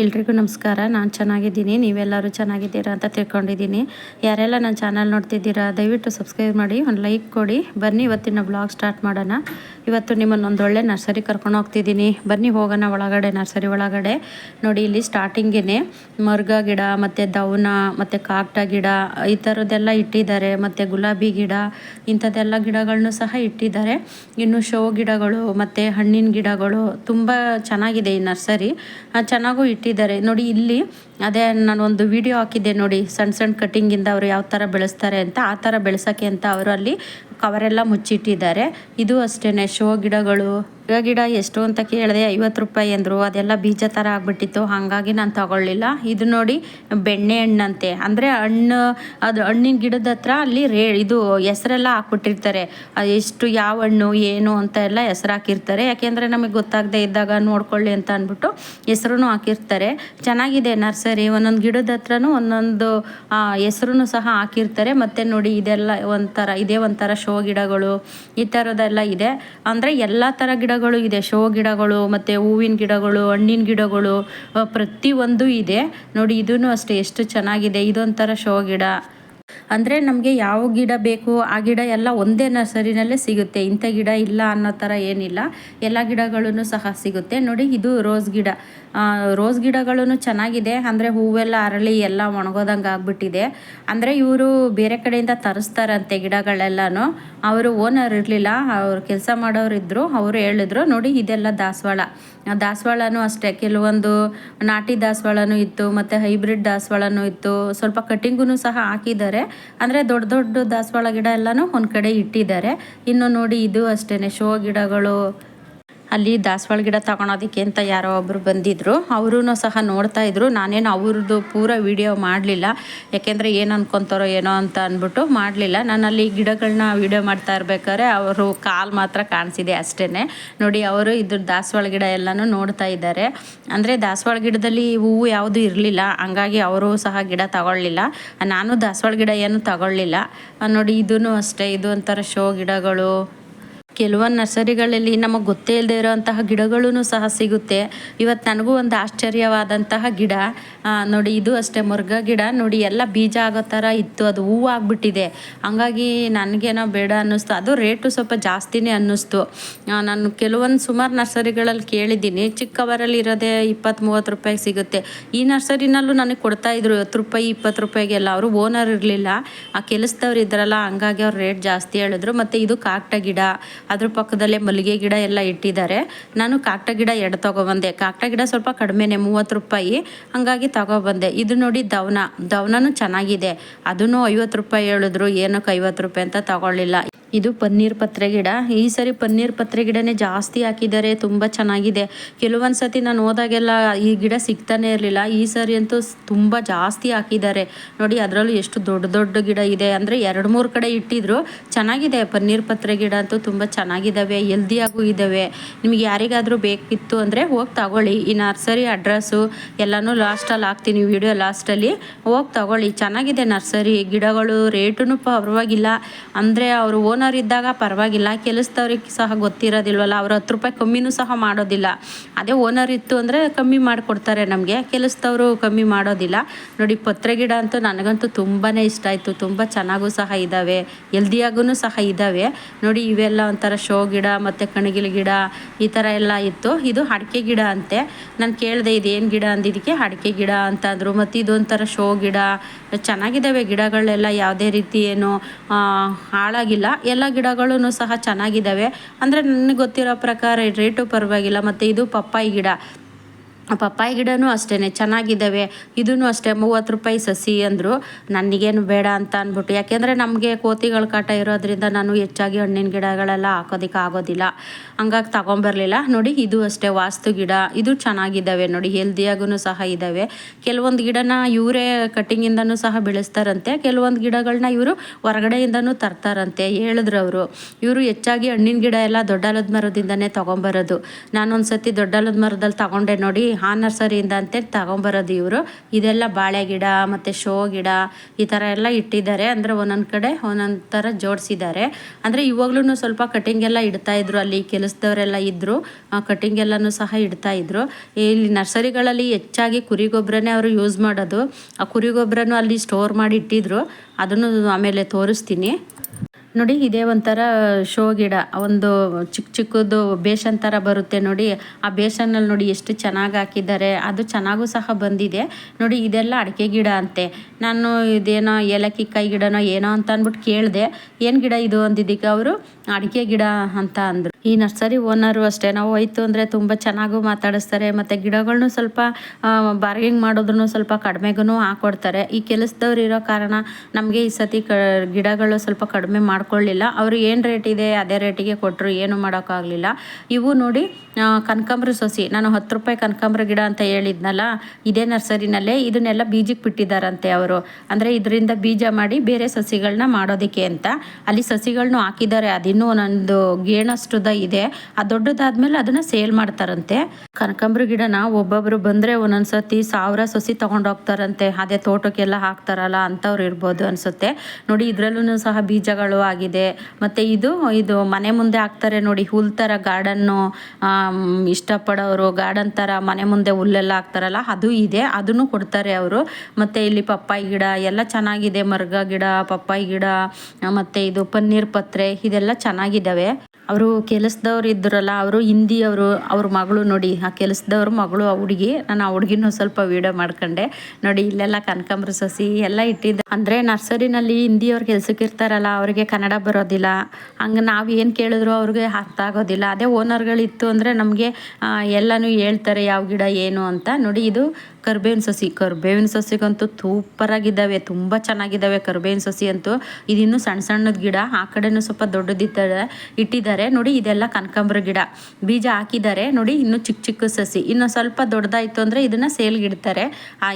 ಎಲ್ರಿಗೂ ನಮಸ್ಕಾರ. ನಾನು ಚೆನ್ನಾಗಿದ್ದೀನಿ. ನೀವೆಲ್ಲರೂ ಚೆನ್ನಾಗಿದ್ದೀರಾ ಅಂತ ತಿಳ್ಕೊಂಡಿದ್ದೀನಿ. ಯಾರೆಲ್ಲ ನನ್ನ ಚಾನಲ್ ನೋಡ್ತಿದ್ದೀರಾ, ದಯವಿಟ್ಟು ಸಬ್ಸ್ಕ್ರೈಬ್ ಮಾಡಿ, ಒಂದು ಲೈಕ್ ಕೊಡಿ. ಬನ್ನಿ ಇವತ್ತಿನ ಬ್ಲಾಗ್ ಸ್ಟಾರ್ಟ್ ಮಾಡೋಣ. ಇವತ್ತು ನಿಮ್ಮನ್ನು ಒಂದು ನರ್ಸರಿ ಕರ್ಕೊಂಡು ಹೋಗ್ತಿದ್ದೀನಿ. ಬನ್ನಿ ಹೋಗೋಣ ಒಳಗಡೆ, ನರ್ಸರಿ ಒಳಗಡೆ. ನೋಡಿ, ಇಲ್ಲಿ ಸ್ಟಾರ್ಟಿಂಗೇ ಮರ್ಗ ಗಿಡ, ಮತ್ತು ದವನ ಮತ್ತು ಕಾಕ್ಟ ಗಿಡ, ಈ ಥರದ್ದೆಲ್ಲ ಇಟ್ಟಿದ್ದಾರೆ. ಮತ್ತು ಗುಲಾಬಿ ಗಿಡ, ಇಂಥದ್ದೆಲ್ಲ ಗಿಡಗಳನ್ನು ಸಹ ಇಟ್ಟಿದ್ದಾರೆ. ಇನ್ನು ಶೋ ಗಿಡಗಳು, ಮತ್ತು ಹಣ್ಣಿನ ಗಿಡಗಳು, ತುಂಬ ಚೆನ್ನಾಗಿದೆ ಈ ನರ್ಸರಿ. ಚೆನ್ನಾಗೂ ಇಟ್ಟಿದ್ದಾರೆ. ನೋಡಿ, ಇಲ್ಲಿ ಅದೇ ನಾನು ಒಂದು ವಿಡಿಯೋ ಹಾಕಿದ್ದೆ ನೋಡಿ ಸಣ್ಣ ಸಣ್ಣ ಕಟ್ಟಿಂಗಿಂದ ಅವರು ಯಾವ ಥರ ಬೆಳೆಸ್ತಾರೆ ಅಂತ, ಆ ಥರ ಬೆಳೆಸೋಕ್ಕೆ ಅಂತ ಅವರು ಅಲ್ಲಿ ಕವರೆಲ್ಲ ಮುಚ್ಚಿಟ್ಟಿದ್ದಾರೆ. ಇದು ಅಷ್ಟೇ ಶೋ ಗಿಡಗಳು ಗಿಡ ಎಷ್ಟು ಅಂತ ಕೇಳಿದೆ, ಐವತ್ತು ರೂಪಾಯಿ ಅಂದರು. ಅದೆಲ್ಲ ಬೀಜ ಥರ ಆಗಿಬಿಟ್ಟಿತ್ತು. ಹಾಗಾಗಿ ನಾನು ತಗೊಳ್ಳಿಲ್ಲ. ಇದು ನೋಡಿ ಬೆಣ್ಣೆ ಹಣ್ಣಂತೆ. ಅಂದರೆ ಹಣ್ಣು, ಅದು ಹಣ್ಣಿನ ಗಿಡದ ಹತ್ರ ಅಲ್ಲಿ ರೇ, ಇದು ಹೆಸರೆಲ್ಲ ಹಾಕ್ಬಿಟ್ಟಿರ್ತಾರೆ. ಎಷ್ಟು ಯಾವ ಹಣ್ಣು, ಏನು ಅಂತ ಎಲ್ಲ ಹೆಸರು ಹಾಕಿರ್ತಾರೆ. ಯಾಕೆಂದರೆ ನಮಗೆ ಗೊತ್ತಾಗದೆ ಇದ್ದಾಗ ನೋಡ್ಕೊಳ್ಳಿ ಅಂತ ಅಂದ್ಬಿಟ್ಟು ಹೆಸರು ಹಾಕಿರ್ತಾರೆ. ಚೆನ್ನಾಗಿದೆ ನರ್ಸರಿ. ಒಂದೊಂದು ಗಿಡದ ಹತ್ರನೂ ಒಂದೊಂದು ಹೆಸರು ಸಹ ಹಾಕಿರ್ತಾರೆ. ಮತ್ತು ನೋಡಿ ಇದೆಲ್ಲ ಒಂಥರ, ಇದೇ ಒಂಥರ ಶೋ ಗಿಡಗಳು, ಈ ಥರದ್ದೆಲ್ಲ ಇದೆ. ಅಂದರೆ ಎಲ್ಲ ಥರ ಗಿಡಗಳು ಇದೆ, ಶೋ ಗಿಡಗಳು, ಮತ್ತು ಹೂವಿನ ಗಿಡಗಳು, ಹಣ್ಣಿನ ಗಿಡಗಳು ಪ್ರತಿಯೊಂದು ಇದೆ. ನೋಡಿ ಇದೂ ಅಷ್ಟೇ, ಎಷ್ಟು ಚೆನ್ನಾಗಿದೆ, ಇದೊಂಥರ ಶೋ ಗಿಡ. ಅಂದರೆ ನಮಗೆ ಯಾವ ಗಿಡ ಬೇಕು, ಆ ಗಿಡ ಎಲ್ಲ ಒಂದೇ ನರ್ಸರಿನಲ್ಲೇ ಸಿಗುತ್ತೆ. ಇಂಥ ಗಿಡ ಇಲ್ಲ ಅನ್ನೋ ಥರ ಏನಿಲ್ಲ. ಎಲ್ಲ ಗಿಡಗಳನ್ನು ಸಹ ಸಿಗುತ್ತೆ. ನೋಡಿ, ಇದು ರೋಸ್ ಗಿಡ. ರೋಸ್ ಗಿಡಗಳೂ ಚೆನ್ನಾಗಿದೆ. ಅಂದರೆ ಹೂವೆಲ್ಲ ಅರಳಿ ಎಲ್ಲ ಒಣಗೋದಂಗೆ ಆಗ್ಬಿಟ್ಟಿದೆ. ಅಂದರೆ ಇವರು ಬೇರೆ ಕಡೆಯಿಂದ ತರಿಸ್ತಾರಂತೆ ಗಿಡಗಳೆಲ್ಲನೂ. ಅವರು ಓನರ್ ಇರಲಿಲ್ಲ. ಅವ್ರು ಕೆಲಸ ಮಾಡೋರು ಅವರು ಹೇಳಿದ್ರು, ನೋಡಿ, ಇದೆಲ್ಲ ದಾಸವಾಳ. ದಾಸವಾಳನೂ ಅಷ್ಟೇ, ಕೆಲವೊಂದು ನಾಟಿ ದಾಸವಾಳನೂ ಇತ್ತು, ಮತ್ತು ಹೈಬ್ರಿಡ್ ದಾಸವಾಳನೂ ಇತ್ತು, ಸ್ವಲ್ಪ ಕಟ್ಟಿಂಗೂ ಸಹ ಹಾಕಿದ್ದಾರೆ. ಅಂದರೆ ದೊಡ್ಡ ದೊಡ್ಡ ದಾಸವಾಳ ಗಿಡ ಎಲ್ಲನೂ ಒಂದು ಕಡೆ ಇಟ್ಟಿದ್ದಾರೆ. ಇನ್ನು ನೋಡಿ ಇದು ಅಷ್ಟೇ ಶೋ ಗಿಡಗಳು ಅಲ್ಲಿ ದಾಸವಾಳ ಗಿಡ ತಗೊಳೋದಕ್ಕೆ ಅಂತ ಯಾರೋ ಒಬ್ಬರು ಬಂದಿದ್ರು. ಅವರೂ ಸಹ ನೋಡ್ತಾ ಇದ್ರು. ನಾನೇನು ಅವ್ರದ್ದು ಪೂರ ವಿಡಿಯೋ ಮಾಡಲಿಲ್ಲ. ಯಾಕೆಂದರೆ ಏನು ಅನ್ಕೊತಾರೋ ಏನೋ ಅಂತ ಅಂದ್ಬಿಟ್ಟು ಮಾಡಲಿಲ್ಲ. ನಾನು ಅಲ್ಲಿ ಗಿಡಗಳನ್ನ ವಿಡಿಯೋ ಮಾಡ್ತಾ ಇರ್ಬೇಕಾದ್ರೆ ಅವರು ಕಾಲು ಮಾತ್ರ ಕಾಣಿಸಿದೆ ಅಷ್ಟೇ ನೋಡಿ, ಅವರು ಇದ್ರ ದಾಸವಾಳ ಗಿಡ ಎಲ್ಲನೂ ನೋಡ್ತಾ ಇದ್ದಾರೆ. ಅಂದರೆ ದಾಸವಾಳ ಗಿಡದಲ್ಲಿ ಹೂವು ಯಾವುದು ಇರಲಿಲ್ಲ. ಹಂಗಾಗಿ ಅವರು ಸಹ ಗಿಡ ತಗೊಳ್ಳಿಲ್ಲ. ನಾನು ದಾಸವಾಳ ಗಿಡ ಏನು ತಗೊಳ್ಳಿಲ್ಲ. ನೋಡಿ ಇದೂ ಅಷ್ಟೇ. ಇದು ಒಂಥರ ಶೋ ಗಿಡಗಳು. ಕೆಲವೊಂದು ನರ್ಸರಿಗಳಲ್ಲಿ ನಮಗೆ ಗೊತ್ತೇ ಇಲ್ಲದೆ ಇರೋಂತಹ ಗಿಡಗಳೂ ಸಹ ಸಿಗುತ್ತೆ. ಇವತ್ತು ನನಗೂ ಒಂದು ಆಶ್ಚರ್ಯವಾದಂತಹ ಗಿಡ. ನೋಡಿ, ಇದು ಅಷ್ಟೇ ಮುರ್ಗ ಗಿಡ. ನೋಡಿ, ಎಲ್ಲ ಬೀಜ ಆಗೋ ಥರ ಇತ್ತು. ಅದು ಹೂವು ಆಗಿಬಿಟ್ಟಿದೆ. ಹಂಗಾಗಿ ನನಗೇನೋ ಬೇಡ ಅನ್ನಿಸ್ತು. ಅದು ರೇಟು ಸ್ವಲ್ಪ ಜಾಸ್ತಿನೇ ಅನ್ನಿಸ್ತು. ನಾನು ಕೆಲವೊಂದು ಸುಮಾರು ನರ್ಸರಿಗಳಲ್ಲಿ ಕೇಳಿದ್ದೀನಿ. ಚಿಕ್ಕವರಲ್ಲಿ ಇರೋದೇ ಇಪ್ಪತ್ತು ಮೂವತ್ತು ರೂಪಾಯಿಗೆ ಸಿಗುತ್ತೆ. ಈ ನರ್ಸರಿನಲ್ಲೂ ನನಗೆ ಕೊಡ್ತಾ ಇದ್ರು ಹತ್ತು ರೂಪಾಯಿ, ಇಪ್ಪತ್ತು ರೂಪಾಯಿಗೆಲ್ಲ. ಅವರು ಓನರ್ ಇರಲಿಲ್ಲ. ಆ, ಕೆಲಸದವ್ರು ಇದ್ರಲ್ಲ, ಹಂಗಾಗಿ ಅವ್ರು ರೇಟ್ ಜಾಸ್ತಿ ಹೇಳಿದ್ರು. ಮತ್ತು ಇದು ಕಾಕ್ಟ ಗಿಡ. ಅದ್ರ ಪಕ್ಕದಲ್ಲೇ ಮಲ್ಲಿಗೆ ಗಿಡ ಎಲ್ಲ ಇಟ್ಟಿದ್ದಾರೆ. ನಾನು ಕಾಕ್ಟ ಗಿಡ ಎರಡು ತೊಗೊಬಂದೆ. ಕಾಕ್ಟ ಗಿಡ ಸ್ವಲ್ಪ ಕಡಿಮೆನೆ, ಮೂವತ್ತು ರೂಪಾಯಿ. ಹಾಗಾಗಿ ತಗೊಬಂದೆ. ಇದು ನೋಡಿ ದವನ. ದವನೂ ಚೆನ್ನಾಗಿದೆ. ಅದನ್ನು ಐವತ್ತು ರೂಪಾಯಿ ಹೇಳಿದ್ರು, ಏನಕ್ಕೆ ಐವತ್ತು ರೂಪಾಯಿ ಅಂತ ತಗೊಳ್ಳಿಲ್ಲ. ಇದು ಪನ್ನೀರ್ ಪತ್ರೆ ಗಿಡ. ಈ ಸರಿ ಪನ್ನೀರ್ ಪತ್ರೆ ಗಿಡನೇ ಜಾಸ್ತಿ ಹಾಕಿದ್ದಾರೆ, ತುಂಬ ಚೆನ್ನಾಗಿದೆ. ಕೆಲವೊಂದು ಸತಿ ನಾನು ಹೋದಾಗೆಲ್ಲ ಈ ಗಿಡ ಸಿಗ್ತಾನೆ ಇರಲಿಲ್ಲ. ಈ ಸರಿ ಅಂತೂ ತುಂಬ ಜಾಸ್ತಿ ಹಾಕಿದ್ದಾರೆ. ನೋಡಿ, ಅದರಲ್ಲೂ ಎಷ್ಟು ದೊಡ್ಡ ದೊಡ್ಡ ಗಿಡ ಇದೆ. ಅಂದರೆ ಎರಡು ಮೂರು ಕಡೆ ಇಟ್ಟಿದ್ರು ಚೆನ್ನಾಗಿದೆ. ಪನ್ನೀರ್ ಪತ್ರೆ ಗಿಡ ಅಂತೂ ತುಂಬ ಚೆನ್ನಾಗಿದ್ದಾವೆ ಹೆಲ್ದಿಯಾಗೂ ಇದ್ದಾವೆ ನಿಮಗೆ ಯಾರಿಗಾದರೂ ಬೇಕಿತ್ತು ಅಂದರೆ ಹೋಗಿ ತಗೊಳ್ಳಿ. ಈ ನರ್ಸರಿ ಅಡ್ರೆಸ್ಸು ಎಲ್ಲನೂ ಲಾಸ್ಟಲ್ಲಿ ಹಾಕ್ತೀನಿ ವಿಡಿಯೋ ಲಾಸ್ಟಲ್ಲಿ ಹೋಗಿ ತಗೊಳ್ಳಿ. ಚೆನ್ನಾಗಿದೆ ನರ್ಸರಿ. ಗಿಡಗಳು ರೇಟೂ ಪರವಾಗಿಲ್ಲ. ಅಂದರೆ ಅವರು ಓನ್ ಓನರ್ ಇದ್ದಾಗ ಪರವಾಗಿಲ್ಲ. ಕೆಲಸದವ್ರಿಗೆ ಸಹ ಗೊತ್ತಿರೋದಿಲ್ವಲ್ಲ. ಅವ್ರು ಹತ್ತು ರೂಪಾಯಿ ಕಮ್ಮಿನೂ ಸಹ ಮಾಡೋದಿಲ್ಲ. ಅದೇ ಓನರ್ ಇತ್ತು ಅಂದರೆ ಕಮ್ಮಿ ಮಾಡಿಕೊಡ್ತಾರೆ ನಮಗೆ. ಕೆಲಸದವರು ಕಮ್ಮಿ ಮಾಡೋದಿಲ್ಲ. ನೋಡಿ, ಪತ್ರೆ ಗಿಡ ಅಂತೂ ನನಗಂತೂ ತುಂಬಾ ಇಷ್ಟ ಆಯಿತು. ತುಂಬ ಚೆನ್ನಾಗೂ ಸಹ ಇದ್ದಾವೆ. ಹೆಲ್ದಿಯಾಗೂ ಸಹ ಇದ್ದಾವೆ. ನೋಡಿ, ಇವೆಲ್ಲ ಒಂಥರ ಶೋ ಗಿಡ ಮತ್ತು ಕಣಗಿಲ ಗಿಡ ಈ ಥರ ಎಲ್ಲ ಇತ್ತು. ಇದು ಅಡಿಕೆ ಗಿಡ ಅಂತೆ. ನಾನು ಕೇಳಿದೆ, ಇದೇನು ಗಿಡ ಅಂದಿದ್ದಕ್ಕೆ ಅಡಿಕೆ ಗಿಡ ಅಂತ ಅಂದರು. ಮತ್ತು ಇದೊಂಥರ ಶೋ ಗಿಡ. ಚೆನ್ನಾಗಿದ್ದಾವೆ ಗಿಡಗಳೆಲ್ಲ. ಯಾವುದೇ ರೀತಿ ಏನು ಹಾಳಾಗಿಲ್ಲ. ಎಲ್ಲ ಗಿಡಗಳೂ ಸಹ ಚೆನ್ನಾಗಿದ್ದಾವೆ. ಅಂದರೆ ನನಗೆ ಗೊತ್ತಿರೋ ಪ್ರಕಾರ ರೇಟು ಪರವಾಗಿಲ್ಲ ಮತ್ತು ಇದು ಪಪ್ಪಾಯಿ ಗಿಡ. ಪಪ್ಪಾಯಿ ಗಿಡನೂ ಅಷ್ಟೇ ಚೆನ್ನಾಗಿದ್ದಾವೆ ಇದೂ ಅಷ್ಟೇ, ಮೂವತ್ತು ರೂಪಾಯಿ ಸಸಿ ಅಂದರು ನನಗೇನು ಬೇಡ ಅಂತ ಅಂದ್ಬಿಟ್ಟು. ಯಾಕೆಂದರೆ ನಮಗೆ ಕೋತಿಗಳ ಕಾಟ ಇರೋದ್ರಿಂದ ನಾನು ಹೆಚ್ಚಾಗಿ ಹಣ್ಣಿನ ಗಿಡಗಳೆಲ್ಲ ಹಾಕೋದಕ್ಕೆ ಆಗೋದಿಲ್ಲ. ಹಂಗಾಗಿ ತಗೊಂಬರಲಿಲ್ಲ. ನೋಡಿ, ಇದು ಅಷ್ಟೇ ವಾಸ್ತು ಗಿಡ, ಇದು ಚೆನ್ನಾಗಿದ್ದಾವೆ ನೋಡಿ ಹೆಲ್ದಿಯಾಗೂ ಸಹ ಇದ್ದಾವೆ ಕೆಲವೊಂದು ಗಿಡನ ಇವರೇ ಕಟ್ಟಿಂಗಿಂದನೂ ಸಹ ಬೆಳೆಸ್ತಾರಂತೆ, ಕೆಲವೊಂದು ಗಿಡಗಳನ್ನ ಇವರು ಹೊರಗಡೆಯಿಂದನೂ ತರ್ತಾರಂತೆ, ಹೇಳಿದ್ರು ಅವರು. ಇವರು ಹೆಚ್ಚಾಗಿ ಹಣ್ಣಿನ ಗಿಡ ಎಲ್ಲ ದೊಡ್ಡಲದ ಮರದಿಂದನೇ ತೊಗೊಂಬರೋದು. ನಾನೊಂದು ಸತಿ ದೊಡ್ಡಲದ ಮರದಲ್ಲಿ ತಗೊಂಡೆ ನೋಡಿ ಆ ನರ್ಸರಿಯಿಂದ ಅಂತೇಳಿ ತಗೊಂಬರೋದು ಇವರು. ಇದೆಲ್ಲ ಬಾಳೆ ಗಿಡ, ಮತ್ತು ಶೋ ಗಿಡ, ಈ ಥರ ಎಲ್ಲ ಇಟ್ಟಿದ್ದಾರೆ. ಅಂದರೆ ಒಂದೊಂದು ಕಡೆ ಒಂದೊಂದು ಥರ ಜೋಡಿಸಿದ್ದಾರೆ. ಅಂದರೆ ಇವಾಗ್ಲೂ ಸ್ವಲ್ಪ ಕಟಿಂಗ್ ಎಲ್ಲ ಇಡ್ತಾ ಇದ್ರು. ಅಲ್ಲಿ ಕೆಲಸದವರೆಲ್ಲ ಇದ್ದರು ಕಟಿಂಗ್ ಎಲ್ಲನೂ ಸಹ ಇಡ್ತಾ ಇದ್ರು. ಇಲ್ಲಿ ನರ್ಸರಿಗಳಲ್ಲಿ ಹೆಚ್ಚಾಗಿ ಕುರಿ ಗೊಬ್ಬರನೇ ಅವರು ಯೂಸ್ ಮಾಡೋದು. ಆ ಕುರಿ ಗೊಬ್ಬರನೂ ಅಲ್ಲಿ ಸ್ಟೋರ್ ಮಾಡಿ ಇಟ್ಟಿದ್ರು. ಅದನ್ನು ಆಮೇಲೆ ತೋರಿಸ್ತೀನಿ. ನೋಡಿ, ಇದೇ ಒಂಥರ ಶೋ ಗಿಡ. ಒಂದು ಚಿಕ್ಕ ಚಿಕ್ಕದು ಬೇಷನ್ ಥರ ಬರುತ್ತೆ ನೋಡಿ. ಆ ಬೇಷನ್ನಲ್ಲಿ ನೋಡಿ ಎಷ್ಟು ಚೆನ್ನಾಗಿ ಹಾಕಿದ್ದಾರೆ. ಅದು ಚೆನ್ನಾಗೂ ಸಹ ಬಂದಿದೆ. ನೋಡಿ, ಇದೆಲ್ಲ ಅಡಿಕೆ ಗಿಡ ಅಂತೆ. ನಾನು ಇದೇನೋ ಏಲಕ್ಕಿ ಕಾಯಿ ಗಿಡನೋ ಏನೋ ಅಂತ ಅಂದ್ಬಿಟ್ಟು ಕೇಳಿದೆ. ಏನು ಗಿಡ ಇದು ಅಂದಿದ್ದಕ್ಕೆ ಅವರು? ಅಡಿಕೆ ಗಿಡ ಅಂತ ಅಂದರು. ಈ ನರ್ಸರಿ ಓನರು ಅಷ್ಟೇ. ನಾವು ಹೋಯ್ತು ಅಂದರೆ ತುಂಬ ಚೆನ್ನಾಗೂ ಮಾತಾಡಿಸ್ತಾರೆ. ಮತ್ತು ಗಿಡಗಳನ್ನು ಸ್ವಲ್ಪ ಬಾರ್ಗಿಂಗ್ ಮಾಡೋದ್ರೂ ಸ್ವಲ್ಪ ಕಡಿಮೆಗೂ ಹಾಕೊಡ್ತಾರೆ. ಈ ಕೆಲಸದವ್ರು ಇರೋ ಕಾರಣ ನಮಗೆ ಈ ಸತಿ ಕ, ಗಿಡಗಳು ಸ್ವಲ್ಪ ಕಡಿಮೆ ಮಾಡ್ಕೊಳ್ಳಿಲ್ಲ. ಅವರು ಏನು ರೇಟ್ ಇದೆ, ಅದೇ ರೇಟಿಗೆ ಕೊಟ್ಟರು ಏನು ಮಾಡೋಕ್ಕಾಗಲಿಲ್ಲ. ಇವು ನೋಡಿ ಕನಕಾಂಬ್ರ ಸೊಸಿ, ನಾನು ಹತ್ತು ರೂಪಾಯಿ ಕನಕಾಂಬ್ರ ಗಿಡ ಅಂತ ಹೇಳಿದ್ನಲ್ಲ, ಇದೇ ನರ್ಸರಿನಲ್ಲೇ ಇದನ್ನೆಲ್ಲ ಬೀಜಕ್ಕೆ ಬಿಟ್ಟಿದ್ದಾರಂತೆ ಅವರು. ಅಂದರೆ ಇದರಿಂದ ಬೀಜ ಮಾಡಿ ಬೇರೆ ಸಸಿಗಳನ್ನ ಮಾಡೋದಕ್ಕೆ ಅಂತ. ಅಲ್ಲಿ ಸಸಿಗಳನ್ನು ಹಾಕಿದ್ದಾರೆ ಅದಿನ್ನೂ ಒಂದೊಂದು ಗೇಣಷ್ಟುದ ಇದೆ. ಆ ದೊಡ್ಡದಾದ್ಮೇಲೆ ಅದನ್ನ ಸೇಲ್ ಮಾಡ್ತಾರಂತೆ. ಕನಕಾಂಬ್ರ ಗಿಡನ ಒಬ್ಬೊಬ್ರು ಬಂದ್ರೆ ಒಂದೊಂದು ಸತಿ ಸಾವಿರ ಸಸಿ ತೊಗೊಂಡೋಗ್ತಾರಂತೆ ಅದೇ ತೋಟಕ್ಕೆಲ್ಲ ಹಾಕ್ತಾರಲ್ಲ ಅಂಥವ್ರು ಇರ್ಬೋದು ಅನ್ಸುತ್ತೆ. ನೋಡಿ ಇದರಲ್ಲೂ ಸಹ ಬೀಜಗಳು ಆಗಿದೆ. ಮತ್ತೆ ಇದು ಇದು ಮನೆ ಮುಂದೆ ಹಾಕ್ತಾರೆ ನೋಡಿ, ಹುಲ್ ಥರ ಗಾರ್ಡನ್ನು ಇಷ್ಟಪಡೋರು, ಗಾರ್ಡನ್ ಥರ ಮನೆ ಮುಂದೆ ಹುಲ್ಲೆಲ್ಲ ಹಾಕ್ತಾರಲ್ಲ, ಅದು ಇದೆ, ಅದನ್ನು ಕೊಡ್ತಾರೆ ಅವರು. ಮತ್ತೆ ಇಲ್ಲಿ ಪಪ್ಪಾಯಿ ಗಿಡ, ಎಲ್ಲ ಚೆನ್ನಾಗಿದೆ, ಮರ್ಗ ಗಿಡ, ಪಪ್ಪಾಯಿ ಗಿಡ, ಮತ್ತೆ ಇದು ಪನ್ನೀರ್ ಪತ್ರೆ, ಇದೆಲ್ಲ ಚೆನ್ನಾಗಿದ್ದಾವೆ. ಅವರು ಕೆಲಸದವ್ರು ಇದ್ದರಲ್ಲ ಅವರು ಹಿಂದಿಯವರು, ಅವ್ರ ಮಗಳು ನೋಡಿ, ಆ ಕೆಲಸದವ್ರ ಮಗಳು, ಆ ಹುಡುಗಿ, ನಾನು ಆ ಹುಡುಗಿನೂ ಸ್ವಲ್ಪ ವೀಡಿಯೋ ಮಾಡ್ಕೊಂಡೆ. ನೋಡಿ, ಇಲ್ಲೆಲ್ಲ ಕನಕಾಂಬ್ರ ಸಸಿ ಎಲ್ಲ ಇಟ್ಟಿದ್ದೆ. ಅಂದರೆ ನರ್ಸರಿನಲ್ಲಿ ಹಿಂದಿಯವ್ರು ಕೆಲಸಕ್ಕೆ ಇರ್ತಾರಲ್ಲ, ಅವರಿಗೆ ಕನ್ನಡ ಬರೋದಿಲ್ಲ. ಹಂಗೆ ನಾವು ಏನು ಕೇಳಿದ್ರು ಅವ್ರಿಗೆ ಅರ್ಥ ಆಗೋದಿಲ್ಲ. ಅದೇ ಓನರ್ಗಳಿತ್ತು ಅಂದರೆ ನಮಗೆ ಎಲ್ಲನೂ ಹೇಳ್ತಾರೆ, ಯಾವ ಗಿಡ ಏನು ಅಂತ. ನೋಡಿ, ಇದು ಕರ್ಬೇವಿನ ಸಸಿ, ಕರ್ಬೇವಿನ ಸಸಿಗಂತೂ ಸೂಪರಾಗಿದ್ದಾವೆ, ತುಂಬ ಚೆನ್ನಾಗಿದ್ದಾವೆ ಕರ್ಬೇವಿನ ಸಸಿ ಅಂತೂ. ಇದಿನ್ನೂ ಸಣ್ಣ ಸಣ್ಣದ ಗಿಡ ಆ ಕಡೆನೂ ಸ್ವಲ್ಪ ದೊಡ್ಡದಿದ್ದಾರೆ ಇಟ್ಟಿದ್ದಾರೆ. ನೋಡಿ, ಇದೆಲ್ಲ ಕನಕಾಂಬ್ರ ಗಿಡ. ಬೀಜ ಹಾಕಿದ್ದಾರೆ. ನೋಡಿ, ಇನ್ನು ಚಿಕ್ಕ ಚಿಕ್ಕ ಸಸಿ. ಇನ್ನು ಸ್ವಲ್ಪ ದೊಡ್ಡದಾಯ್ತು ಅಂದರೆ ಇದನ್ನು ಸೇಲ್ಗೆ ಇಡ್ತಾರೆ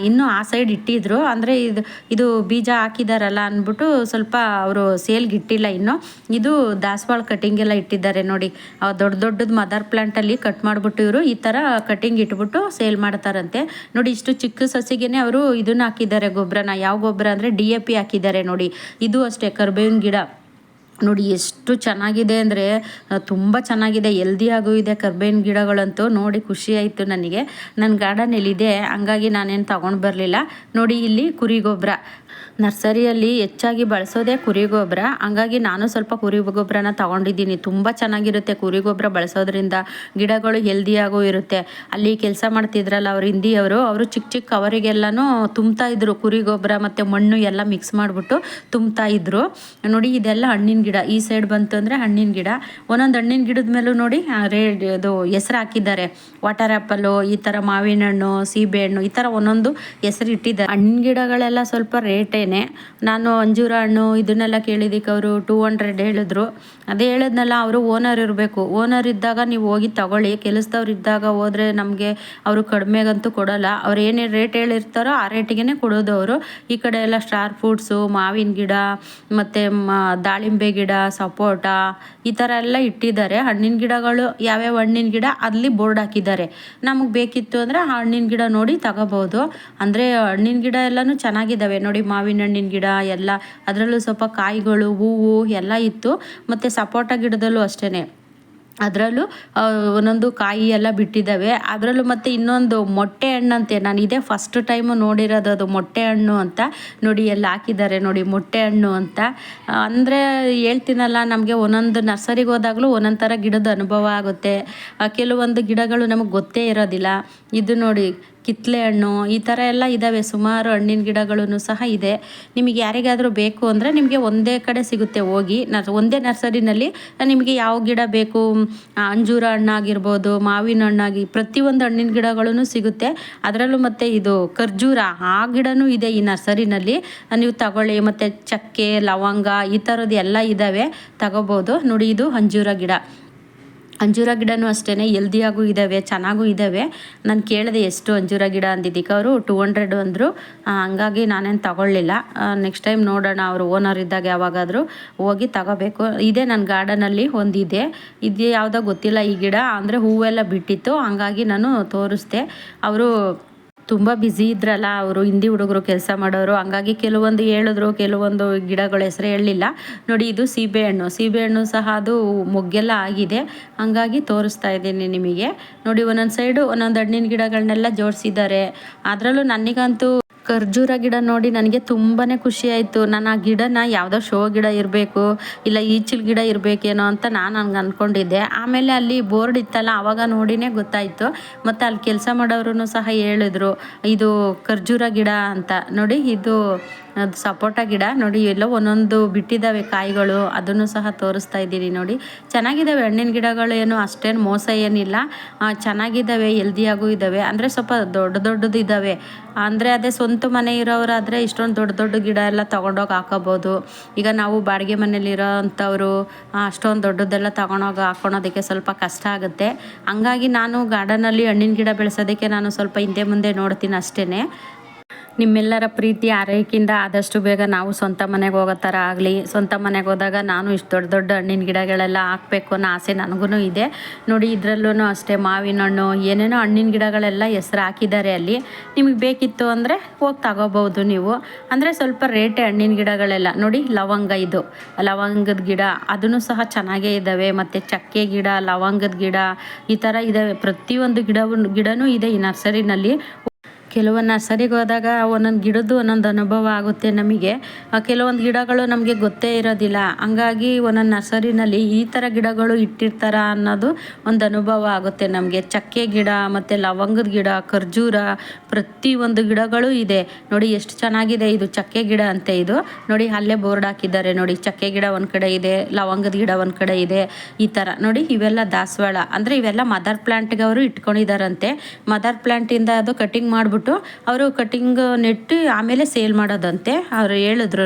ಇನ್ನು ಆ ಸೈಡ್ ಇಟ್ಟಿದ್ರು ಅಂದರೆ ಇದು ಇದು ಬೀಜ ಹಾಕಿದಾರಲ್ಲ ಅಂದ್ಬಿಟ್ಟು ಸ್ವಲ್ಪ ಅವರು ಸೇಲ್ಗೆ ಇಟ್ಟಿಲ್ಲ ಇನ್ನು. ಇದು ದಾಸವಾಳ ಕಟಿಂಗ್ ಎಲ್ಲ ಇಟ್ಟಿದ್ದಾರೆ ನೋಡಿ. ದೊಡ್ಡ ದೊಡ್ಡದು ಮದರ್ ಪ್ಲಾಂಟಲ್ಲಿ ಕಟ್ ಮಾಡಿಬಿಟ್ಟು ಇವರು ಈ ಥರ ಕಟಿಂಗ್ ಇಟ್ಬಿಟ್ಟು ಸೇಲ್ ಮಾಡ್ತಾರಂತೆ. ನೋಡಿ ಇಷ್ಟು ಚಿಕ್ಕ ಸಸಿಗೆನೆ ಅವರು ಇದನ್ನ ಹಾಕಿದ್ದಾರೆ ಗೊಬ್ಬರನ. ಯಾವ ಗೊಬ್ಬರ ಅಂದರೆ ಡಿ ಎ ಪಿ ಹಾಕಿದ್ದಾರೆ ನೋಡಿ. ಇದು ಅಷ್ಟೇ ಕರ್ಬೇವಿನ ಗಿಡ. ನೋಡಿ ಎಷ್ಟು ಚೆನ್ನಾಗಿದೆ ಅಂದರೆ ತುಂಬ ಚೆನ್ನಾಗಿದೆ. ಎಲ್ದಿಯಾಗೂ ಇದೆ ಕರ್ಬೇವಿನ ಗಿಡಗಳಂತೂ. ನೋಡಿ ಖುಷಿ ಆಯಿತು ನನಗೆ. ನನ್ನ ಗಾರ್ಡನಲ್ಲಿದೆ ಹಂಗಾಗಿ ನಾನೇನು ತಗೊಂಡು ಬರಲಿಲ್ಲ. ನೋಡಿ ಇಲ್ಲಿ ಕುರಿ ಗೊಬ್ಬರ ನರ್ಸರಿಯಲ್ಲಿ ಹೆಚ್ಚಾಗಿ ಬಳಸೋದೇ ಕುರಿ ಗೊಬ್ಬರ ಹಂಗಾಗಿ ನಾನು ಸ್ವಲ್ಪ ಕುರಿ ಗೊಬ್ಬರನ ತಗೊಂಡಿದ್ದೀನಿ. ತುಂಬ ಚೆನ್ನಾಗಿರುತ್ತೆ ಕುರಿ ಗೊಬ್ಬರ ಬಳಸೋದ್ರಿಂದ. ಗಿಡಗಳು ಹೆಲ್ದಿಯಾಗೂ ಇರುತ್ತೆ. ಅಲ್ಲಿ ಕೆಲಸ ಮಾಡ್ತಿದ್ರಲ್ಲ ಅವ್ರು ಹಿಂದಿಯವರು ಅವರು ಚಿಕ್ಕ ಚಿಕ್ಕ ಅವರಿಗೆಲ್ಲನೂ ತುಂಬ್ತಾ ಇದ್ರು. ಕುರಿ ಗೊಬ್ಬರ ಮತ್ತು ಮಣ್ಣು ಎಲ್ಲ ಮಿಕ್ಸ್ ಮಾಡಿಬಿಟ್ಟು ತುಂಬ್ತಾ ಇದ್ರು. ನೋಡಿ ಇದೆಲ್ಲ ಹಣ್ಣಿನ ಗಿಡ, ಈ ಸೈಡ್ ಬಂತು ಅಂದರೆ ಹಣ್ಣಿನ ಗಿಡ. ಒಂದೊಂದು ಹಣ್ಣಿನ ಗಿಡದ ಮೇಲೂ ನೋಡಿ ರೇಡ್ ಇದು ಹೆಸರು ಹಾಕಿದ್ದಾರೆ. ವಾಟರ್ ಆ್ಯಪಲ್ಲು, ಈ ಥರ ಮಾವಿನ ಹಣ್ಣು ಸೀಬೆ ಹಣ್ಣು ಈ ಥರ ಒಂದೊಂದು ಹೆಸರು ಇಟ್ಟಿದ್ದಾರೆ. ಹಣ್ಣಿನ ಗಿಡಗಳೆಲ್ಲ ಸ್ವಲ್ಪ ರೇಟೇನೆ. ನಾನು ಅಂಜೂರ ಹಣ್ಣು ಇದನ್ನೆಲ್ಲ ಕೇಳಿದ್ದಕ್ಕೆ ಅವರು ಟೂ ಹಂಡ್ರೆಡ್ ಹೇಳಿದ್ರು. ಅದೇ ಹೇಳಿದ್ನಲ್ಲ, ಅವರು ಓನರ್ ಇರಬೇಕು. ಓನರ್ ಇದ್ದಾಗ ನೀವು ಹೋಗಿ ತಗೊಳ್ಳಿ. ಕೆಲಸದವ್ರು ಇದ್ದಾಗ ಹೋದರೆ ನಮಗೆ ಅವರು ಕಡಿಮೆಗಂತೂ ಕೊಡೋಲ್ಲ. ಅವ್ರು ಏನೇ ರೇಟ್ ಹೇಳಿರ್ತಾರೋ ಆ ರೇಟಿಗೆ ಕೊಡೋದು ಅವರು. ಈ ಕಡೆ ಎಲ್ಲ ಸ್ಟಾರ್ ಫ್ರೂಟ್ಸು ಮಾವಿನ ಗಿಡ, ಮತ್ತು ದಾಳಿಂಬೆ ಗಿಡ, ಸಪೋಟ ಈ ಥರ ಎಲ್ಲ ಇಟ್ಟಿದ್ದಾರೆ. ಹಣ್ಣಿನ ಗಿಡಗಳು ಯಾವ್ಯಾವ ಹಣ್ಣಿನ ಗಿಡ ಅಲ್ಲಿ ಬೋರ್ಡ್ ಹಾಕಿದ್ದಾರೆ. ನಮಗೆ ಬೇಕಿತ್ತು ಅಂದರೆ ಆ ಹಣ್ಣಿನ ಗಿಡ ನೋಡಿ ತಗೋಬೋದು. ಅಂದರೆ ಹಣ್ಣಿನ ಗಿಡ ಎಲ್ಲನೂ ಚೆನ್ನಾಗಿದ್ದಾವೆ. ನೋಡಿ ಮಾವಿನ ಹಣ್ಣಿನ ಗಿಡ ಎಲ್ಲ, ಅದರಲ್ಲೂ ಸ್ವಲ್ಪ ಕಾಯಿಗಳು, ಹೂವು ಎಲ್ಲ ಇತ್ತು. ಮತ್ತು ಸಪೋಟ ಗಿಡದಲ್ಲೂ ಅಷ್ಟೇ ಅದರಲ್ಲೂ ಒಂದೊಂದು ಕಾಯಿ ಎಲ್ಲ ಬಿಟ್ಟಿದ್ದಾವೆ. ಅದರಲ್ಲೂ ಮತ್ತು ಇನ್ನೊಂದು ಮೊಟ್ಟೆ ಹಣ್ಣಂತೆ ನಾನು ಇದೇ ಫಸ್ಟ್ ಟೈಮು ನೋಡಿರೋದು ಅದು ಮೊಟ್ಟೆ ಹಣ್ಣು ಅಂತ. ನೋಡಿ, ಎಲ್ಲ ಹಾಕಿದ್ದಾರೆ ನೋಡಿ, ಮೊಟ್ಟೆ ಹಣ್ಣು ಅಂತ. ಅಂದರೆ ಹೇಳ್ತೀನಲ್ಲ, ನಮಗೆ ಒಂದೊಂದು ನರ್ಸರಿಗೆ ಹೋದಾಗಲೂ ಒಂದೊಂದು ಥರ ಗಿಡದ ಅನುಭವ ಆಗುತ್ತೆ. ಕೆಲವೊಂದು ಗಿಡಗಳು ನಮಗೆ ಗೊತ್ತೇ ಇರೋದಿಲ್ಲ. ಇದು ನೋಡಿ ಕಿತ್ಲೆ ಹಣ್ಣು ಈ ಥರ ಎಲ್ಲ ಇದ್ದಾವೆ. ಸುಮಾರು ಹಣ್ಣಿನ ಗಿಡಗಳೂ ಸಹ ಇದೆ. ನಿಮಗೆ ಯಾರಿಗಾದರೂ ಬೇಕು ಅಂದರೆ ನಿಮಗೆ ಒಂದೇ ಕಡೆ ಸಿಗುತ್ತೆ ಹೋಗಿ. ಒಂದೇ ನರ್ಸರಿನಲ್ಲಿ ನಿಮಗೆ ಯಾವ ಗಿಡ ಬೇಕು ಅಂಜೂರ ಹಣ್ಣಾಗಿರ್ಬೋದು, ಮಾವಿನ ಹಣ್ಣಾಗಿ ಪ್ರತಿಯೊಂದು ಹಣ್ಣಿನ ಗಿಡಗಳೂ ಸಿಗುತ್ತೆ. ಅದರಲ್ಲೂ ಮತ್ತು ಇದು ಖರ್ಜೂರ, ಆ ಗಿಡನೂ ಇದೆ ಈ ನರ್ಸರಿನಲ್ಲಿ. ನೀವು ತಗೊಳ್ಳಿ. ಮತ್ತು ಚಕ್ಕೆ, ಲವಂಗ ಈ ಥರದ್ದು ಎಲ್ಲ ಇದ್ದಾವೆ. ತಗೋಬೋದು. ನೋಡಿ, ಇದು ಅಂಜೂರ ಗಿಡ. ಅಂಜೂರ ಗಿಡನೂ ಅಷ್ಟೇ ಎಲ್ದಿಯಾಗೂ ಇದ್ದಾವೆ ಚೆನ್ನಾಗೂ ಇದ್ದಾವೆ ನಾನು ಕೇಳಿದೆ ಎಷ್ಟು ಅಂಜೂರ ಗಿಡ ಅಂದಿದ್ದಕ್ಕೆ ಅವರು ಟೂ ಹಂಡ್ರೆಡ್ ಅಂದರು. ಹಂಗಾಗಿ ನಾನೇನು ತಗೊಳ್ಳಿಲ್ಲ. ನೆಕ್ಸ್ಟ್ ಟೈಮ್ ನೋಡೋಣ ಅವರು ಓನರ್ ಇದ್ದಾಗ ಯಾವಾಗಾದರೂ ಹೋಗಿ ತಗೋಬೇಕು. ಇದೇ ನನ್ನ ಗಾರ್ಡನಲ್ಲಿ ಒಂದಿದೆ. ಇದು ಯಾವುದೋ ಗೊತ್ತಿಲ್ಲ ಈ ಗಿಡ, ಅಂದರೆ ಹೂವೆಲ್ಲ ಬಿಟ್ಟಿತ್ತು. ಹಂಗಾಗಿ ನಾನು ತೋರಿಸ್ದೆ. ಅವರು ತುಂಬ ಬ್ಯುಸಿ ಇದ್ರಲ್ಲ ಅವರು, ಹಿಂದಿ ಹುಡುಗರು ಕೆಲಸ ಮಾಡೋರು. ಹಂಗಾಗಿ ಕೆಲವೊಂದು ಹೇಳಿದ್ರು, ಕೆಲವೊಂದು ಗಿಡಗಳ ಹೆಸರು ಹೇಳಲಿಲ್ಲ. ನೋಡಿ, ಇದು ಸೀಬೆಹಣ್ಣು ಸೀಬೆಹಣ್ಣು ಸಹ ಅದು ಮೊಗ್ಗೆಲ್ಲ ಆಗಿದೆ. ಹಂಗಾಗಿ ತೋರಿಸ್ತಾ ಇದ್ದೀನಿ ನಿಮಗೆ. ನೋಡಿ, ಒಂದೊಂದು ಸೈಡು ಒಂದೊಂದು ಹಣ್ಣಿನ ಗಿಡಗಳನ್ನೆಲ್ಲ ಜೋಡಿಸಿದ್ದಾರೆ. ಅದರಲ್ಲೂ ನನಗಂತೂ ಖರ್ಜೂರ ಗಿಡ ನೋಡಿ ನನಗೆ ತುಂಬಾ ಖುಷಿ ಆಯಿತು. ನಾನು ಆ ಗಿಡನ ಯಾವುದೋ ಶೋ ಗಿಡ ಇರಬೇಕು, ಇಲ್ಲ ಈಚಿಲ್ ಗಿಡ ಇರಬೇಕೇನೋ ಅಂತ ನಾನು ಹಂಗೆ ಅಂದ್ಕೊಂಡಿದ್ದೆ ಆಮೇಲೆ ಅಲ್ಲಿ ಬೋರ್ಡ್ ಇತ್ತಲ್ಲ ಆವಾಗ ನೋಡಿನೇ ಗೊತ್ತಾಯಿತು. ಮತ್ತು ಅಲ್ಲಿ ಕೆಲಸ ಮಾಡೋರು ಸಹ ಹೇಳಿದ್ರು, ಇದು ಖರ್ಜೂರ ಗಿಡ ಅಂತ. ನೋಡಿ, ಇದು ಅದು ಸಪೋಟ ಗಿಡ. ನೋಡಿ, ಎಲ್ಲೋ ಒಂದೊಂದು ಬಿಟ್ಟಿದ್ದಾವೆ ಕಾಯಿಗಳು. ಅದನ್ನು ಸಹ ತೋರಿಸ್ತಾ ಇದ್ದೀನಿ ನೋಡಿ. ಚೆನ್ನಾಗಿದ್ದಾವೆ ಹಣ್ಣಿನ ಗಿಡಗಳು ಏನು, ಅಷ್ಟೇನು ಮೋಸ ಏನಿಲ್ಲ. ಚೆನ್ನಾಗಿದ್ದಾವೆ ಎಲ್ದಿಯಾಗೂ ಇದ್ದಾವೆ. ಅಂದರೆ ಸ್ವಲ್ಪ ದೊಡ್ಡ ದೊಡ್ಡದು ಇದ್ದಾವೆ. ಅಂದರೆ ಅದೇ ಸ್ವಂತ ಮನೆ ಇರೋರಾದರೆ ಇಷ್ಟೊಂದು ದೊಡ್ಡ ದೊಡ್ಡ ಗಿಡ ಎಲ್ಲ ತೊಗೊಂಡೋಗಿ ಹಾಕೋಬೋದು ಈಗ ನಾವು ಬಾಡಿಗೆ ಮನೇಲಿರೋ ಅಂಥವರು ಅಷ್ಟೊಂದು ದೊಡ್ಡದೆಲ್ಲ ತೊಗೊಂಡೋಗಿ ಹಾಕೊಳೋದಕ್ಕೆ ಸ್ವಲ್ಪ ಕಷ್ಟ ಆಗುತ್ತೆ. ಹಂಗಾಗಿ ನಾನು ಗಾರ್ಡನಲ್ಲಿ ಹಣ್ಣಿನ ಗಿಡ ಬೆಳೆಸೋದಕ್ಕೆ ನಾನು ಸ್ವಲ್ಪ ಹಿಂದೆ ಮುಂದೆ ನೋಡ್ತೀನಿ ಅಷ್ಟೇ ನಿಮ್ಮೆಲ್ಲರ ಪ್ರೀತಿ ಆರೈಕೆಯಿಂದ ಆದಷ್ಟು ಬೇಗ ನಾವು ಸ್ವಂತ ಮನೆಗೆ ಹೋಗೋ ಥರ ಆಗಲಿ, ಸ್ವಂತ ಮನೆಗೆ ಹೋದಾಗ ನಾನು ಇಷ್ಟು ದೊಡ್ಡ ದೊಡ್ಡ ಹಣ್ಣಿನ ಗಿಡಗಳೆಲ್ಲ ಹಾಕಬೇಕು ಅನ್ನೋ ಆಸೆ ನನಗೂ ಇದೆ. ನೋಡಿ ಇದರಲ್ಲೂ ಅಷ್ಟೇ ಮಾವಿನ ಹಣ್ಣು, ಏನೇನೋ ಹಣ್ಣಿನ ಗಿಡಗಳೆಲ್ಲ ಹೆಸ್ರು ಹಾಕಿದ್ದಾರೆ ಅಲ್ಲಿ. ನಿಮಗೆ ಬೇಕಿತ್ತು ಅಂದರೆ ಹೋಗಿ ತಗೋಬೋದು ನೀವು. ಅಂದರೆ ಸ್ವಲ್ಪ ರೇಟೆ ಹಣ್ಣಿನ ಗಿಡಗಳೆಲ್ಲ. ನೋಡಿ, ಲವಂಗ ಇದು. ಲವಂಗದ ಗಿಡ ಅದನ್ನು ಸಹ ಚೆನ್ನಾಗೇ ಇದ್ದಾವೆ. ಮತ್ತು ಚಕ್ಕೆ ಗಿಡ, ಲವಂಗದ ಗಿಡ, ಈ ಥರ ಇದ್ದಾವೆ. ಪ್ರತಿಯೊಂದು ಗಿಡ ಗಿಡವೂ ಇದೆ ಈ ನರ್ಸರಿನಲ್ಲಿ. ಕೆಲವೊಂದು ನರ್ಸರಿಗೆ ಹೋದಾಗ ಒಂದೊಂದು ಗಿಡದ್ದು ಒಂದೊಂದು ಅನುಭವ ಆಗುತ್ತೆ ನಮಗೆ. ಕೆಲವೊಂದು ಗಿಡಗಳು ನಮಗೆ ಗೊತ್ತೇ ಇರೋದಿಲ್ಲ. ಹಂಗಾಗಿ ಒಂದೊಂದು ನರ್ಸರಿನಲ್ಲಿ ಈ ಥರ ಗಿಡಗಳು ಇಟ್ಟಿರ್ತಾರ ಅನ್ನೋದು ಒಂದು ಅನುಭವ ಆಗುತ್ತೆ ನಮಗೆ. ಚಕ್ಕೆ ಗಿಡ, ಮತ್ತು ಲವಂಗದ ಗಿಡ, ಖರ್ಜೂರ, ಪ್ರತಿ ಒಂದು ಗಿಡಗಳು ಇದೆ. ನೋಡಿ ಎಷ್ಟು ಚೆನ್ನಾಗಿದೆ ಇದು ಚಕ್ಕೆ ಗಿಡ ಅಂತೆ ಇದು. ನೋಡಿ ಅಲ್ಲೇ ಬೋರ್ಡ್ ಹಾಕಿದ್ದಾರೆ ನೋಡಿ. ಚಕ್ಕೆ ಗಿಡ ಒಂದು ಕಡೆ ಇದೆ, ಲವಂಗದ ಗಿಡ ಒಂದು ಕಡೆ ಇದೆ, ಈ ಥರ ನೋಡಿ ಇವೆಲ್ಲ ದಾಸವಾಳ. ಅಂದರೆ ಇವೆಲ್ಲ ಮದರ್ ಪ್ಲಾಂಟ್ಗೆ ಅವರು ಇಟ್ಕೊಂಡಿದ್ದಾರಂತೆ ಮದರ್ ಪ್ಲ್ಯಾಂಟಿಂದ ಅದು ಕಟಿಂಗ್ ಮಾಡಿಬಿಟ್ಟು ಅವರು ಕಟಿಂಗ್ ನೆಟ್ಟು ಆಮೇಲೆ ಸೇಲ್ ಮಾಡೋದಂತೆ. ಅವರು ಹೇಳಿದ್ರು,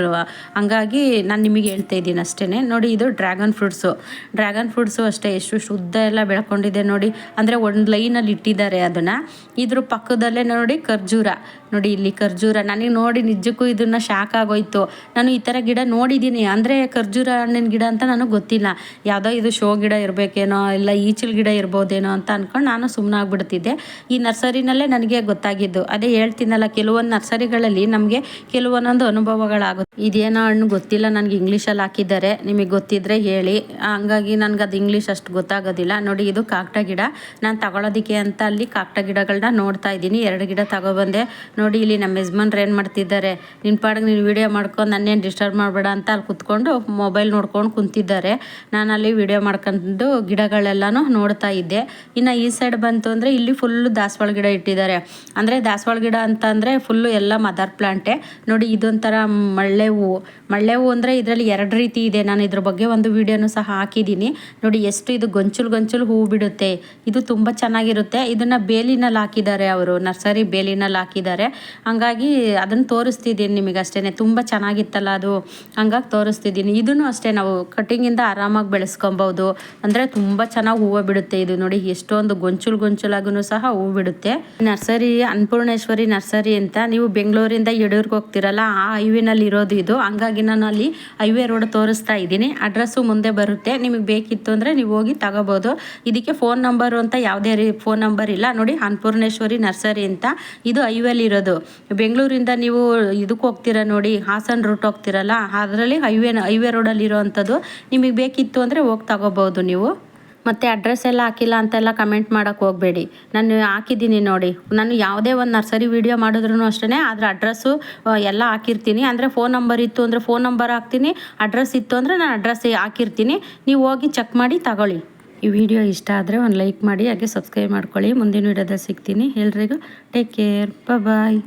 ಹಂಗಾಗಿ ನಾನು ನಿಮಗೆ ಹೇಳ್ತಾ ಇದ್ದೀನಿ ಅಷ್ಟೇ ನೋಡಿ, ಇದು ಡ್ರ್ಯಾಗನ್ ಫ್ರೂಟ್ಸು. ಡ್ರ್ಯಾಗನ್ ಫ್ರೂಟ್ಸು ಅಷ್ಟೇ, ಎಷ್ಟು ಶುದ್ಧ ಎಲ್ಲ ಬೆಳ್ಕೊಂಡಿದೆ ನೋಡಿ. ಅಂದರೆ ಒಂದು ಲೈನಲ್ಲಿ ಇಟ್ಟಿದ್ದಾರೆ ಅದನ್ನು. ಇದ್ರ ಪಕ್ಕದಲ್ಲೇ ನೋಡಿ ಖರ್ಜೂರ. ನೋಡಿ, ಇಲ್ಲಿ ಖರ್ಜೂರ. ನನಗೆ ನೋಡಿ ನಿಜಕ್ಕೂ ಇದನ್ನು ಶಾಕ್ ಆಗೋಯ್ತು. ನಾನು ಈ ಥರ ಗಿಡ ನೋಡಿದ್ದೀನಿ. ಅಂದರೆ ಖರ್ಜೂರ ಹಣ್ಣಿನ ಗಿಡ ಅಂತ ನನಗೆ ಗೊತ್ತಿಲ್ಲ. ಯಾವುದೋ ಇದು ಶೋ ಗಿಡ ಇರಬೇಕೇನೋ, ಇಲ್ಲ ಈಚಲ್ ಗಿಡ ಇರ್ಬೋದೇನೋ ಅಂತ ಅಂದ್ಕೊಂಡು ನಾನು ಸುಮ್ಮನೆ ಆಗ್ಬಿಡ್ತಿದ್ದೆ ಈ ನರ್ಸರಿನಲ್ಲೇ ನನಗೆ ಗೊತ್ತಾಗಿದ್ದು. ಅದೇ ಹೇಳ್ತೀನಲ್ಲ, ಕೆಲವೊಂದು ನರ್ಸರಿಗಳಲ್ಲಿ ನಮಗೆ ಕೆಲವೊಂದೊಂದು ಅನುಭವಗಳಾಗುತ್ತೆ. ಇದೇನೋ ಹಣ್ಣು ಗೊತ್ತಿಲ್ಲ, ನನಗೆ ಇಂಗ್ಲೀಷಲ್ಲಿ ಹಾಕಿದ್ದಾರೆ. ನಿಮಗೆ ಗೊತ್ತಿದ್ರೆ ಹೇಳಿ. ಹಂಗಾಗಿ ನನಗೆ ಅದು ಇಂಗ್ಲೀಷ್ ಅಷ್ಟು ಗೊತ್ತಾಗೋದಿಲ್ಲ. ನೋಡಿ, ಇದು ಕಾಕ್ಟ ಗಿಡ. ನಾನು ತಗೊಳ್ಳೋದಕ್ಕೆ ಅಂತ ಅಲ್ಲಿ ಕಾಕ್ಟ ಗಿಡಗಳನ್ನ ನೋಡ್ತಾ ಇದ್ದೀನಿ. ಎರಡು ಗಿಡ ತಗೊಬಂದೆ. ನೋಡಿ, ಇಲ್ಲಿ ನಮ್ಮ ಯಜಮಾನ್ರು ಏನು ಮಾಡ್ತಿದ್ದಾರೆ? ನಿನ್ನ ಪಾಡಿಗೆ ನೀನು ವೀಡಿಯೋ ಮಾಡ್ಕೊಂಡು ನನ್ನೇನು ಡಿಸ್ಟರ್ಬ್ ಮಾಡಬೇಡ ಅಂತ ಅಲ್ಲಿ ಕುತ್ಕೊಂಡು ಮೊಬೈಲ್ ನೋಡ್ಕೊಂಡು ಕುಂತಿದ್ದಾರೆ. ನಾನು ಅಲ್ಲಿ ವೀಡಿಯೋ ಮಾಡ್ಕೊಂಡು ಗಿಡಗಳೆಲ್ಲನೂ ನೋಡ್ತಾ ಇದ್ದೆ. ಇನ್ನು ಈ ಸೈಡ್ ಬಂತು ಅಂದರೆ ಇಲ್ಲಿ ಫುಲ್ಲು ದಾಸವಾಳ ಗಿಡ ಇಟ್ಟಿದ್ದಾರೆ. ಅಂದರೆ ದಾಸವಾಳ ಗಿಡ ಅಂತ ಅಂದರೆ ಫುಲ್ಲು ಎಲ್ಲ ಮದರ್ ಪ್ಲಾಂಟೆ ನೋಡಿ ಇದೊಂಥರ ಮಳ್ಳೆ ಹೂವು ಮಳ್ಳೆ ಹೂವು ಅಂದರೆ ಇದರಲ್ಲಿ ಎರಡು ರೀತಿ ಇದೆ. ನಾನು ಇದ್ರ ಬಗ್ಗೆ ಒಂದು ವಿಡಿಯೋನು ಸಹ ಹಾಕಿದ್ದೀನಿ ನೋಡಿ ಎಷ್ಟು ಇದು ಗೊಂಚಲು ಗೊಂಚಲು ಹೂವು ಬಿಡುತ್ತೆ. ಇದು ತುಂಬ ಚೆನ್ನಾಗಿರುತ್ತೆ. ಇದನ್ನು ಬೇಲಿನಲ್ಲಿ ಹಾಕಿದ್ದಾರೆ ಅವರು. ನರ್ಸರಿ ಬೇಲಿನಲ್ಲಿ ಹಾಕಿದ್ದಾರೆ. ಹಂಗಾಗಿ ಅದನ್ನು ತೋರಿಸ್ತಿದ್ದೀನಿ ನಿಮಗೆ ಅಷ್ಟೇನೆ. ತುಂಬ ಚೆನ್ನಾಗಿತ್ತಲ್ಲ ಅದು. ಹಂಗಾಗಿ ತೋರಿಸ್ತಿದ್ದೀನಿ ಇದನ್ನು ಅಷ್ಟೇ ನಾವು ಕಟಿಂಗಿಂದ ಆರಾಮಾಗಿ ಬೆಳೆಸ್ಕೊಬೋದು ಅಂದರೆ ತುಂಬ ಚೆನ್ನಾಗಿ ಹೂವು ಬಿಡುತ್ತೆ ಇದು. ನೋಡಿ ಎಷ್ಟೊಂದು ಗೊಂಚಲು ಗೊಂಚಲಾಗೂ ಸಹ ಹೂವು ಬಿಡುತ್ತೆ. ನರ್ಸರಿ ಅನ್ನಪೂರ್ಣೇಶ್ವರಿ ನರ್ಸರಿ ಅಂತ ನೀವು ಬೆಂಗಳೂರಿಂದ ಯಡೂರ್ಗೆ ಹೋಗ್ತಿರಲ್ಲ, ಆ ಹೈವೇನಲ್ಲಿ ಇರೋದು ಇದು. ಹಂಗಾಗಿ ನಾನು ಅಲ್ಲಿ ಹೈವೇ ರೋಡ್ ತೋರಿಸ್ತಾ ಇದ್ದೀನಿ. ಅಡ್ರೆಸ್ಸು ಮುಂದೆ ಬರುತ್ತೆ. ನಿಮಗೆ ಬೇಕಿತ್ತು ಅಂದರೆ ನೀವು ಹೋಗಿ ತಗೋಬೋದು. ಇದಕ್ಕೆ ಫೋನ್ ನಂಬರು ಅಂತ ಯಾವುದೇ ರೀ ಫೋನ್ ನಂಬರ್ ಇಲ್ಲ. ನೋಡಿ, ಅನ್ನಪೂರ್ಣೇಶ್ವರಿ ನರ್ಸರಿ ಅಂತ ಇದು ಹೈವೇಲಿ ಇರೋದು. ಬೆಂಗಳೂರಿಂದ ನೀವು ಇದಕ್ಕೆ ಹೋಗ್ತೀರ ನೋಡಿ, ಹಾಸನ್ ರೂಟ್ ಹೋಗ್ತಿರಲ್ಲ, ಅದರಲ್ಲಿ ಹೈವೇ ಹೈವೇ ರೋಡಲ್ಲಿ ಇರೋವಂಥದ್ದು ನಿಮಗೆ ಬೇಕಿತ್ತು ಅಂದರೆ ಹೋಗಿ ತಗೋಬೋದು ನೀವು. ಮತ್ತು ಅಡ್ರೆಸ್ ಎಲ್ಲ ಹಾಕಿಲ್ಲ ಅಂತೆಲ್ಲ ಕಮೆಂಟ್ ಮಾಡೋಕ್ಕೆ ಹೋಗಬೇಡಿ. ನಾನು ಹಾಕಿದ್ದೀನಿ ನೋಡಿ. ನಾನು ಯಾವುದೇ ಒಂದು ನರ್ಸರಿ ವೀಡಿಯೋ ಮಾಡಿದ್ರು ಅಷ್ಟೇ ಅದರ ಅಡ್ರೆಸ್ಸು ಎಲ್ಲ ಹಾಕಿರ್ತೀನಿ. ಅಂದರೆ ಫೋನ್ ನಂಬರ್ ಇತ್ತು ಅಂದರೆ ಫೋನ್ ನಂಬರ್ ಹಾಕ್ತೀನಿ. ಅಡ್ರೆಸ್ ಇತ್ತು ಅಂದರೆ ನಾನು ಅಡ್ರೆಸ್ ಹಾಕಿರ್ತೀನಿ. ನೀವು ಹೋಗಿ ಚೆಕ್ ಮಾಡಿ ತಗೊಳ್ಳಿ. ಈ ವಿಡಿಯೋ ಇಷ್ಟ ಆದರೆ ಒಂದು ಲೈಕ್ ಮಾಡಿ, ಹಾಗೆ ಸಬ್ಸ್ಕ್ರೈಬ್ ಮಾಡ್ಕೊಳ್ಳಿ. ಮುಂದಿನ ವಿಡಿಯೋದಲ್ಲಿ ಸಿಗ್ತೀನಿ. ಎಲ್ರಿಗೂ ಟೇಕ್ ಕೇರ್ ಬಾಯ್